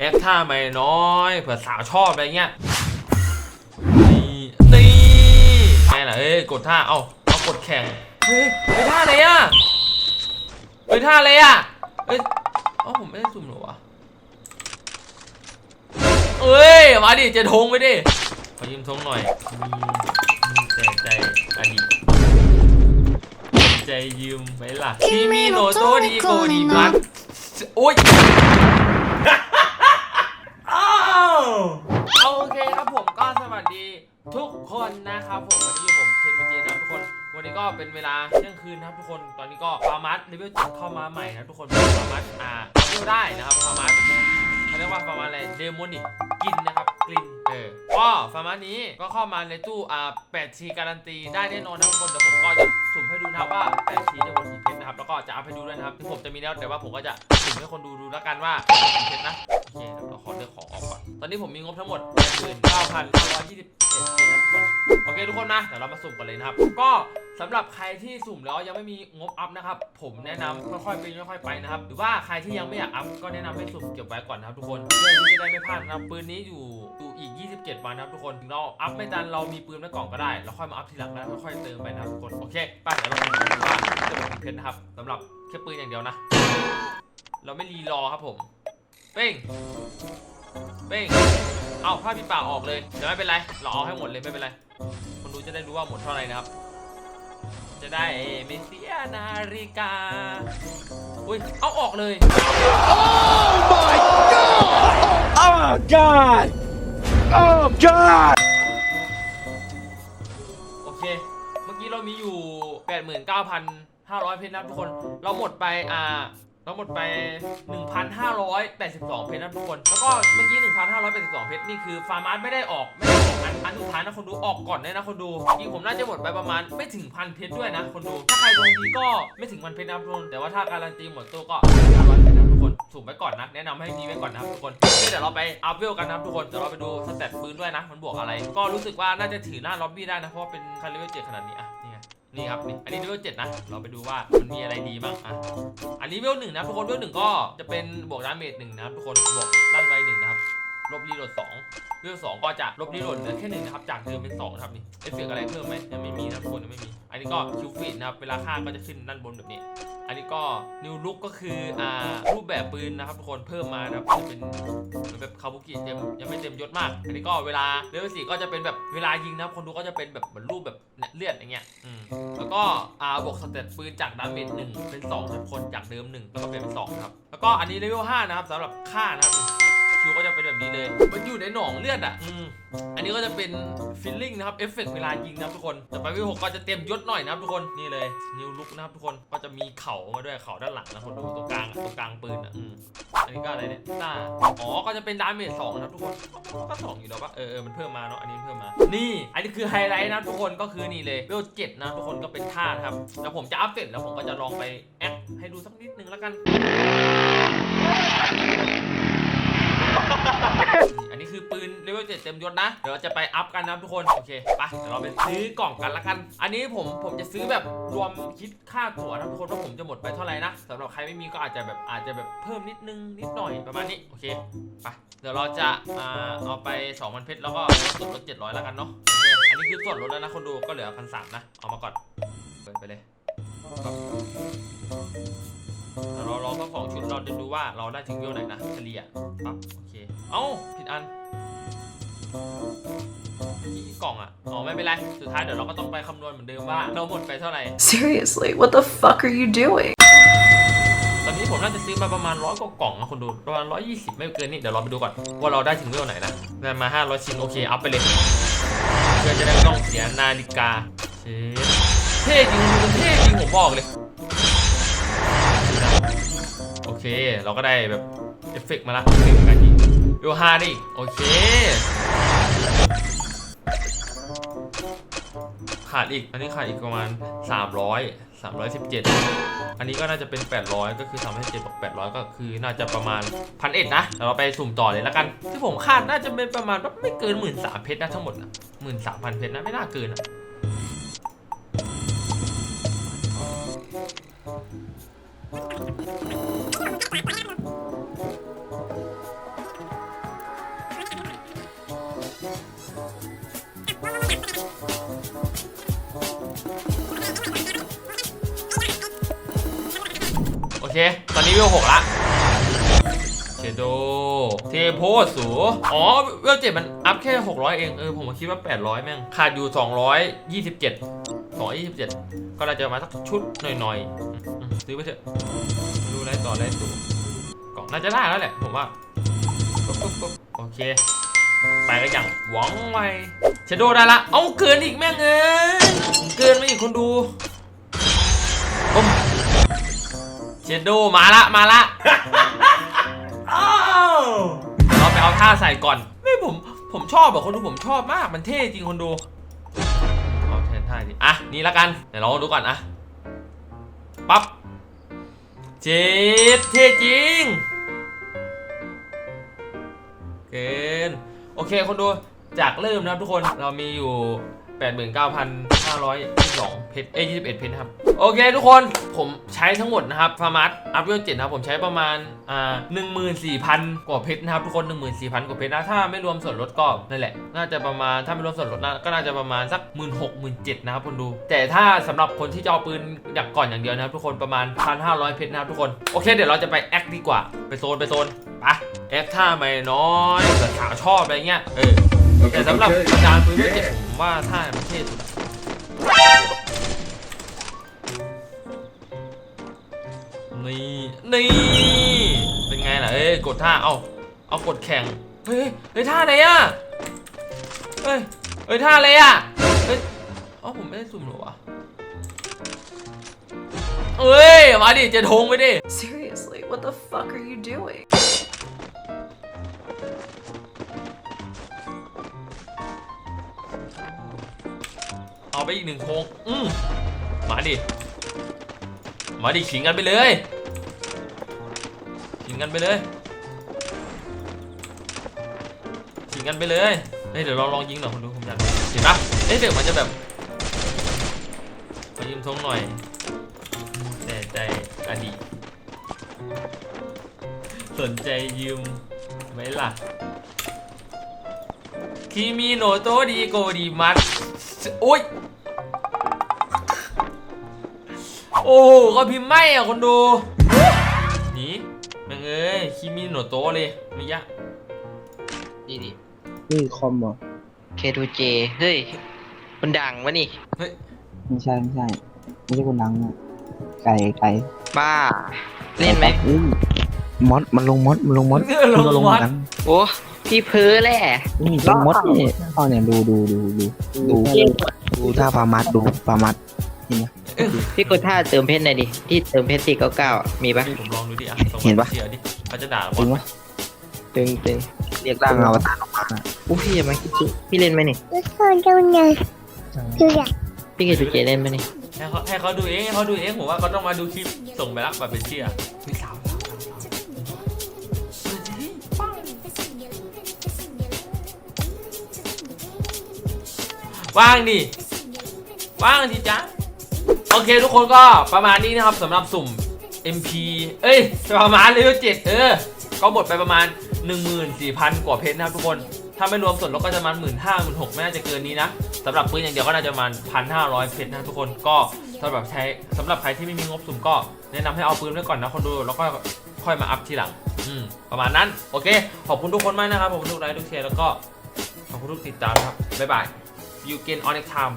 แอคท่าไม่น้อยเผื่อสาวชอบอะไรเงี้ยนี่นี่ไงล่ะเอ้ยกดท่า เอาเอากดแข่งเฮ้ยไปท่าอะไรอะไปท่าอะไรอะเอ้ยเอ้าผมไม่ได้สุ่มเหรอวะเอ้ยมาดิเจะทงไปดิขอยืมทงหน่อยมีมีใจใจอดีตใจยืมไหมล่ะที่มีโนโตดีโกดีมัดโอ้ยอ้าวโอเคครับผมก็สวัสดีทุกคนนะครับผมวันนี้ผมเคนวิเจนะทุกคน วันนี้ก็เป็นเวลาเที่ยงคืนนะครับทุกคนตอนนี้ก็ฟาร์มัสเลเวลเจ็ดเข้ามาใหม่นะทุกคนฟาร์มัสอ่าเลเวได้นะครับฟาร์มัสเขาเรียกว่าฟาร์มัสอะไรเดโมนิกกินนะครับกลินเออก็ฟาร์มัสนี้ก็เข้ามาในตู้อ่า8ชีการันตีได้แน่นอนนะทุกคนเดี๋ยวผมก็จะสุ่มให้ดูนะครับว่า8ชีจะบนกี่เพชรนะครับแล้วก็จะอัพให้ดูด้วยนะครับที่ผมจะมีแล้วแต่ว่าผมก็จะสุ่มให้คนดูดูแล้วกันว่ากี่เพชรนะ เคเดี๋ยวเราขอเลือกของออกก่อน ตอนนี้ผมมีงบทั้งหมด19,521นะทุกคนโอเคทุกคนนะ เดี๋ยวเรามาสุ่มกันเลยนะครับ ก็สำหรับใครที่สุ่มแล้วยังไม่มีงบอัพนะครับ ผมแนะนำค่อยๆเป็นค่อยๆไปนะครับ หรือว่าใครที่ยังไม่อยากอัพก็แนะนำให้สุ่มเก็บไว้ก่อนนะครับทุกคน เพื่อที่จะได้ไม่พลาดนะครับปืนนี้อยู่อยู่อีก 27 วันนะครับทุกคนถึงเราอัพไม่ทันเรามีปืนไว้ก่อนก็ได้ แล้วค่อยมาอัพทีหลังนะค่อยๆเติมไปนะครับทุกคน โอเคไปเดี๋ยวเราไปดูว่าจะเป็นเพชรนะครับสำหรับแค่ปืนอย่างเดียวนะ เราไม่รีรอครับผม เป้ง เป้ง เอาผ้าปิดปากออกเลยเดี๋ยวไม่เป็นไร เราเอาให้หมดเลยไม่เป็นไร คนดูจะได้รู้ว่าหมดเท่าไหร่นะครับ จะได้ไม่เสียนาฬิกา อุ้ย เอาออกเลย Oh God! Oh God! โอเค เมื่อกี้เรามีอยู่ 89,500 เพชรนะครับทุกคน เราหมดไปอ่า เราหมดไป 1,582 เพชรนะครับทุกคน แล้วก็เมื่อกี้ 1,582 เพชรนี่คือฟาร์มาร์ไม่ได้ออกไม่ได้ออกอันอันสุดท้ายนะคนดูออกก่อนเลยนะคนดูจริงผมน่าจะหมดไปประมาณไม่ถึงพันเพชรด้วยนะคนดู ถ้าใครดวงดีก็ไม่ถึงพันเพชรนะทุกคนแต่ว่าถ้าการันตีหมดตัวก็500เพชรนะทุกคนสุ่มไว้ก่อนนะแนะนำให้มีไว้ก่อนนะครับทุกคนเดี๋ยวเราไปอัพเวลกันนะครับทุกคนเดี๋ยวเราไปดูสเตตปืนด้วยนะมันบวกอะไร ก็รู้สึกว่าน่าจะถือหน้าล็อบบี้ได้นะเพราะว่าเป็นคันเลเวลเจ็ดขนาดนี้อะ นี่ไงนี่ครับนี่อันนี้เลเวลเจ็ดนะ เราไปดูว่ามันมีอะไรดีบ้างอะ อันนี้เวลหนึ่งนะทุกคนเวลหนึ่งก็จะเป็นบวกดาเมจหนึ่งนะครับทุกคนบวกด้านไวหนึ่งนะครับ ลบรีโหลดสองเวลสองก็จะลบรีโหลดเหลือแค่หนึ่งนะครับ จากเดิมเป็นสองครับนี่เอฟเฟกต์อะไรเพิ่มไหมยังไม่มีนะทุกคนยังไม่มี อันนี้ก็คิวฟิตนะครับเวลาฆ่าก็จะขึ้นด้านบนแบบนี้ อันนี้ก็นิวลุกก็คืออ่ารูปแบบปืนนะครับทุกคนเพิ่มมานะครับจะเป็นแบบคาบุกิเต็มยังไม่เต็มยศมาก อันนี้ก็เวลาเลเวลสี่ก็จะเป็นแบบเวลายิงนะครับคนดูก็จะเป็นแบบเหมือนรูปแบบเลือดอย่างเงี้ยอืมแล้วก็อ่าบวกสเตตปืนจากดาเมจหนึ่งเป็น2ครับคนจากเดิม1แล้วก็เป็น2นะครับแล้วก็อันนี้เลเวล5นะครับสำหรับฆ่านะครับ คิวก็จะเป็นแบบนี้เลย มันอยู่ในหนองเลือดอะอืมอันนี้ก็จะเป็นฟิลลิ่งนะครับเอฟเฟกเวลายิงนะครับทุกคน แต่ไปวิวหกก็จะเต็มยศหน่อยนะครับทุกคนนี่เลย นิวลุกนะครับทุกคนก็จะมีเข่ามาด้วยเข่าด้านหลังนะคนดูตรงกลางอะตรงกลางปืนอะอืมอันนี้ก็อะไรเนี่ยต้าอ๋อก็จะเป็นดาเมจสองนะครับทุกคนก็สองอยู่แล้วปะเออเออมันเพิ่มมาเนาะอันนี้เพิ่มมา นี่ อันนี้คือไฮไลท์นะทุกคนก็คือนี่เลยเวลเจ็ดนะทุกคนก็เป็นท่านะครับแล้วผมจะอัพเสร็จแล้วผมก็จะลองไปแอคให้ดูสักนิดนึงแล้วกัน อันนี้คือปืนเลเวลเจ็ดเต็มยศนะ เดี๋ยวเราจะไปอัพกันนะทุกคน โอเค ไป เดี๋ยวเราไปซื้อกล่องกันละกัน อันนี้ผมผมจะซื้อแบบรวมคิดค่าตั๋วนะทุกคนว่าผมจะหมดไปเท่าไหร่นะสำหรับใครไม่มีก็อาจจะแบบอาจจะแบบเพิ่มนิดนึงนิดหน่อยประมาณนี้ โอเค ไป เดี๋ยวเราจะอ่าเอาไป2,000เพชรแล้วก็ส่วนลด700แล้วกันเนาะ โอเค อันนี้คือส่วนลดแล้วนะคนดู ก็เหลือพันสามนะ เอามาก่อน เปิดไปเลย เดี๋ยวเราลองทั้งสองชุดเราจะดูว่าเราได้ถึงเวลไหนนะเฉลี่ยปั๊บโอเค เอ้าผิดอันที่กล่องอะอ๋อไม่เป็นไร สุดท้ายเดี๋ยวเราก็ต้องไปคำนวณเหมือนเดิมว่าเราหมดไปเท่าไหร่ Seriously, what the fuck are you doing? ตอนนี้ผมน่าจะซื้อมาประมาณร้อยกว่ากล่องนะคนดูประมาณร้อยยี่สิบไม่เกินนี่เดี๋ยวเราไปดูก่อนว่าเราได้ถึงเวลไหนนะได้มาห้าร้อยชิ้นโอเคอัพไปเลยเพื่อจะได้ไม่ต้องเสียนาฬิกาเชฟเท่จริงมันเท่จริงผมบอกเลย เคเราก็ได้แบบเอฟเฟกมาละเอฟเฟกต์การยิงเวลห้าด้อีกโอเค ขาดอีก อันนี้ขาดอีกประมาณ 300 317 อันนี้ก็น่าจะเป็น 800 ก็คือทำให้7บวก800 ก็คือน่าจะประมาณพันเอ็ดนะเดี๋ยวเราไปสุ่มต่อเลยแล้วกัน ที่ผมคาดน่าจะเป็นประมาณไม่เกิน1 3ื่นสามเพชรนะทั้งหมดนะหมื่นสามพันเพชรนะไม่น่าเกินอะ เค ตอนนี้เวลหกละเชโดเทโพสูอ๋อเวลเจ็ดมันอัพแค่ 600 เอง เออ ผมคิดว่า 800 แม่ง ขาดอยู่ 227 227 ก็น่าจะมาสักชุดหน่อยๆซื้อไปเถอะ ดูไล่ต่อไล่ตู่กล่องน่าจะได้แล้วแหละ ผมว่าโอเค ไปกันอย่างหวังไวเชโดได้ละ เอาเกินอีกแม่งเอ้ยเกินไม่อีกคนดู เชโดมาละมาละเราไปเอาท่าใส่ก่อนไม่ผมผมชอบแบบคนดูผมชอบมากมันเท่จริงคนดูเอาแทนท่าดิอะนี่ละกันเดี๋ยวลองดูก่อนอะปั๊บเจ็ดเท่จริงเกินโอเคคนดูจากเริ่มนะครับทุกคนเรามีอยู่ 89,522เพชรเอ้ย21เพชรนะครับ โอเคทุกคนผมใช้ทั้งหมดนะครับฟาร์มัสอัพเวลเจ็ดนะครับผมใช้ประมาณอ่า14,000กว่าเพชรนะครับทุกคน14,000กว่าเพชรนะถ้าไม่รวมส่วนลดก็นั่นแหละ น่าจะประมาณถ้าไม่รวมส่วนลดนะก็น่าจะประมาณสัก1 6 0 0 0 17นเจ็ดนะครับคนดู แต่ถ้าสำหรับคนที่จะเอาปืนอยากก่อนอย่างเดียวนะครับทุกคนประมาณ1,500เพชรนะครับทุกคนโอเคเดี๋ยวเราจะไปแอคดีกว่าไปโซนไปโซนไปแอคท่าไม่น้อยเกิดขาชอบอะไรเงี้ยเออแต่สำหรับอาจารย์ปืนเวทเจ็ดผมว่าท่ามันเท่สุด นี่นี่เป็นไงล่ะเอ้ยกดท่าเอาเอากดแข่งเฮ้ยเฮ้ยท่าไหนอะเฮ้ยเฮ้ยท่าอะไรอะเฮ้ยเอ้าผมไม่ได้สุ่มเหรอวะเอ้ยมาดิเจะทงไปดิ Seriously, what the fuck are you doing? เอาไปอีกหนึ่งโค้งอืมมาดิ มาดิขิงกันไปเลย ขิงกันไปเลยขิงกันไปเลยเฮ้ยเดี๋ยวลองลองยิงหน่อยคนดูผมอยากเห็นปะเฮ้ยเดี๋ยวมันจะแบบมายืมทงหน่อยแต่ใจอดีตสนใจยืมไหมล่ะคิมิโนโตดีโกดีมัสโอ้ยโอ้โหก็พิมพ์ไม่อะคนดู แม่งเอ้ยคิมิโนโตะเลยไม่ยะนี่ดินี่คอมเหรอ K2J เฮ้ยมันดังวะนี่เฮ้ยไม่ใช่ไม่ใช่ ไม่ใช่คนดังนะไก่ไก่บ้า เล่นไหมอ้ยมอสมันลงมอสมันลงมอสเออลงมันมอสดังโอ้พี่เพ้อแหละนี่ลงมอสนี่เอาเนี่ยดูดูดูดูดูดูท่าฟาร์มัสดูฟาร์มัส เห็นไหมพี่กดท่าเติมเพชรหน่อยดิที่เติมเพชรสี่เก้าเก้ามีปะ ผมลองดูดิอะส่งเห็นปะเสียดิเขาจะด่าบจอริลงปะตึงตึงเรียกร่างอวตารออกมาน่ะอู้พี่อย่ามาคิดสิพี่เล่นไหมนี่พี่ K2J เล่นไหมนี่ให้เขาให้เขาดูเองให้เขาดูเองผมว่าเขาต้องมาดูคลิปส่งไปแล้วแบบเป็นเชียร์พี่สาวว่างดิว่างดิจ๊ะ โอเคทุกคนก็ประมาณนี้นะครับสำหรับสุ่ม MP เอ้ยประมาณเลเวล7เออ ก็หมดไปประมาณ 14,000 กว่าเพชรนะครับทุกคน ถ้าไม่รวมส่วนลดก็จะประมาณ1 5 0 0 0 1 6 0 0ไม่น่าจะเกินนี้นะสำหรับปืนอย่างเดียวก็น่าจะประมาณ1,500เพชรนะทุกคนก็สำหรับใช้สำหรับใครที่ไม่มีงบสุ่มก็ แนะนำให้เอาปืนไว้ก่อนนะคนดูแล้วก็ค่อยมาอัพทีหลัง อืมประมาณนั้นโอเค ขอบคุณทุกคนมากนะครับขอบคุณทุกไลค์ทุกแชร์แล้วก็ขอบคุณทุกติดตามครับบ๊ายบาย you again on next time